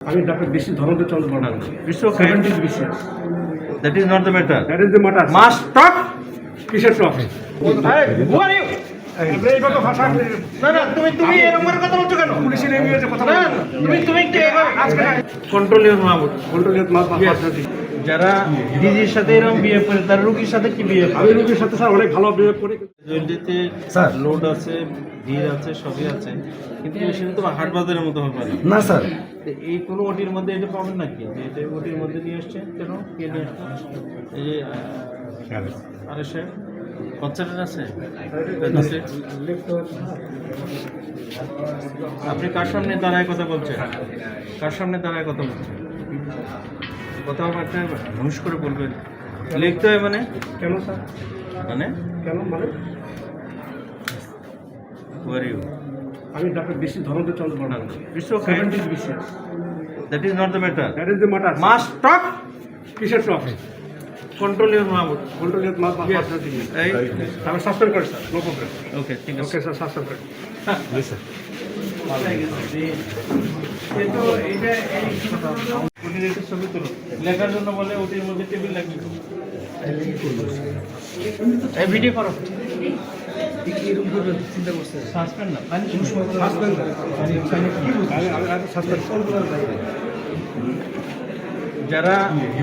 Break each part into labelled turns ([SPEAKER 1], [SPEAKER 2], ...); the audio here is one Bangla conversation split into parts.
[SPEAKER 1] আমি ডাক্তার বেশি ধরনের চন্দ্র বর্মন
[SPEAKER 2] বিশ্ব
[SPEAKER 1] seventies BCS
[SPEAKER 2] that is not the matter
[SPEAKER 1] that is the matter
[SPEAKER 2] must talk
[SPEAKER 1] কিসের টপ এইভাবে ভাষা
[SPEAKER 2] না না করে যারা ডিজির সাথে এরকম বিহেভ করে তার রোগীর সাথে কি বিহেভ
[SPEAKER 1] আমি রোগীর সাথে স্যার অনেক ভালো বিহেভ করি।
[SPEAKER 2] জয়েন্টিতে
[SPEAKER 3] স্যার।
[SPEAKER 2] লোড আছে ভিড় আছে সবই আছে। কিন্তু সেটা তো হাট বাজারের মতো হবে না।
[SPEAKER 3] না স্যার।
[SPEAKER 2] এই কোনো ওটির মধ্যে এটা পাবেন নাকি? যে এটা ওটির মধ্যে নিয়ে আসছে কেন? কে নিয়ে আসছে এই যে আরে সে বাচ্চাটার আছে আছে? আপনি কার সামনে দাঁড়ায় কথা বলছেন? কার সামনে দাঁড়ায় কথা বলছেন? কথা আপনি ঘুষ করে বলবেন লিখতে হয় মানে?
[SPEAKER 1] কেন স্যার?
[SPEAKER 2] মানে?
[SPEAKER 1] কেন? মানে?
[SPEAKER 2] ওয়ার ইউ
[SPEAKER 1] আমি ডাক্তার বেশি ধরনের চন্দ্র বর্মন
[SPEAKER 2] বিশ্ব
[SPEAKER 1] seventies BCS
[SPEAKER 2] that is not the matter
[SPEAKER 1] that is the matter
[SPEAKER 2] must talk
[SPEAKER 1] কিসের টপ
[SPEAKER 2] কন্ট্রোল ইউর
[SPEAKER 1] কন্ট্রোলের মাপ পার্সোনালিটি
[SPEAKER 2] এই
[SPEAKER 1] আমি সাসপেন্ড করি স্যার নো প্রবলেম
[SPEAKER 2] ওকে ঠিক আছে.
[SPEAKER 1] ওকে স্যার সাসপেন্ড করি
[SPEAKER 2] কিন্তু এটা ছবি তুলো লেখার জন্য বলে ওটির মধ্যে টেবিল লাগবে। ভিডিও করো। সাসপেন্ড না
[SPEAKER 1] সাসপেন্ড আমি আমি আমি সাসপেন্ড।
[SPEAKER 2] যারা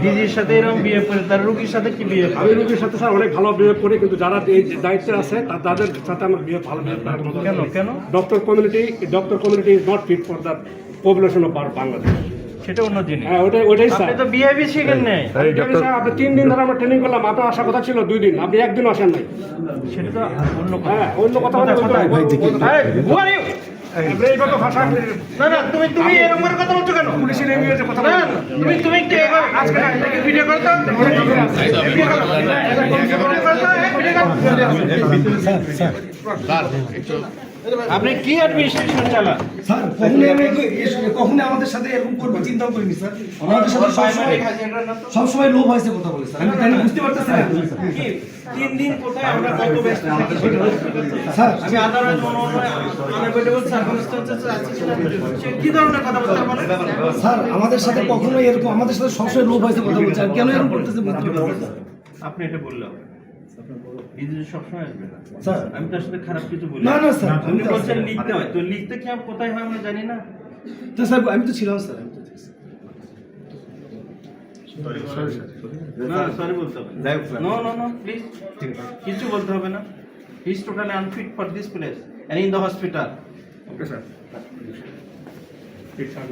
[SPEAKER 2] ডিজির সাথে এরকম বিয়ে করে তার রোগীর সাথে কি বিয়ে
[SPEAKER 1] আমি রোগীর সাথে স্যার অনেক ভালো বিহেভ করি কিন্তু যারা এই দায়িত্বে আছে তাদের সাথে আমার বিয়ে ভালো মতো
[SPEAKER 2] কেন কেন?
[SPEAKER 1] Doctor community doctor community is not fit for the population of Bangladesh
[SPEAKER 2] সেটা অন্য জিনিস।
[SPEAKER 1] হ্যাঁ ওটাই ওটাই স্যার।
[SPEAKER 2] আপনি তো বিহেভই শিখেন নাই।
[SPEAKER 1] স্যার, আপনি তিন দিন ধরে আমরা ট্রেনিং করলাম আপনার আসার কথা ছিল দুই দিন আপনি একদিন আসেন নাই।
[SPEAKER 2] সেটা তো অন্য কথা।
[SPEAKER 1] হ্যাঁ অন্য কথা
[SPEAKER 2] কে আজকে ভিডিও আপনি কি অ্যাডমিনিস্ট্রেশন চালান?
[SPEAKER 3] স্যার কখনোই আমি এগুলো- এস- আমাদের সাথে এরকম করব চিন্তাও করিনি স্যার। আমাদের সাথে সবসময় সবসময় লোভ হয়েছে কথা বলে স্যার। আমি তাই না বুঝতে পারতেছি না?
[SPEAKER 2] কি? তিন দিন কোথায় আমরা কত ব্যস্ত থাকি।
[SPEAKER 3] স্যার
[SPEAKER 2] আমি আদারওয়াইজ মনে হয় আনএভেলেবল সার্কামস্টেন্সেস আছে সে কি ধরনের কথা বলতে পারে
[SPEAKER 3] স্যার আমাদের সাথে কখনোই এরকম আমাদের সাথে সবসময় লোভ হয়েছে কথা বলছে। আর কেন এরকম করতেছে বুঝতে পারতেছি
[SPEAKER 2] আপনি এটা বললাম
[SPEAKER 3] স্যার।
[SPEAKER 2] আমি তার সাথে খারাপ কিছু বলি
[SPEAKER 3] না, না, স্যার,
[SPEAKER 2] আপনি
[SPEAKER 3] তো
[SPEAKER 2] বলছেন লিখতে হয়। তো লিখতে কি আর কোথায় হয় আমরা জানি না।
[SPEAKER 3] তো স্যার আমি তো ছিলাম স্যার আমি তো ছিলাম।
[SPEAKER 2] না সরি বলতে হবে নো। নো নো প্লিজ কিছু বলতে হবে না। Is totally unfit for this place and in the hospital
[SPEAKER 1] okay sir. ঠিক স্যার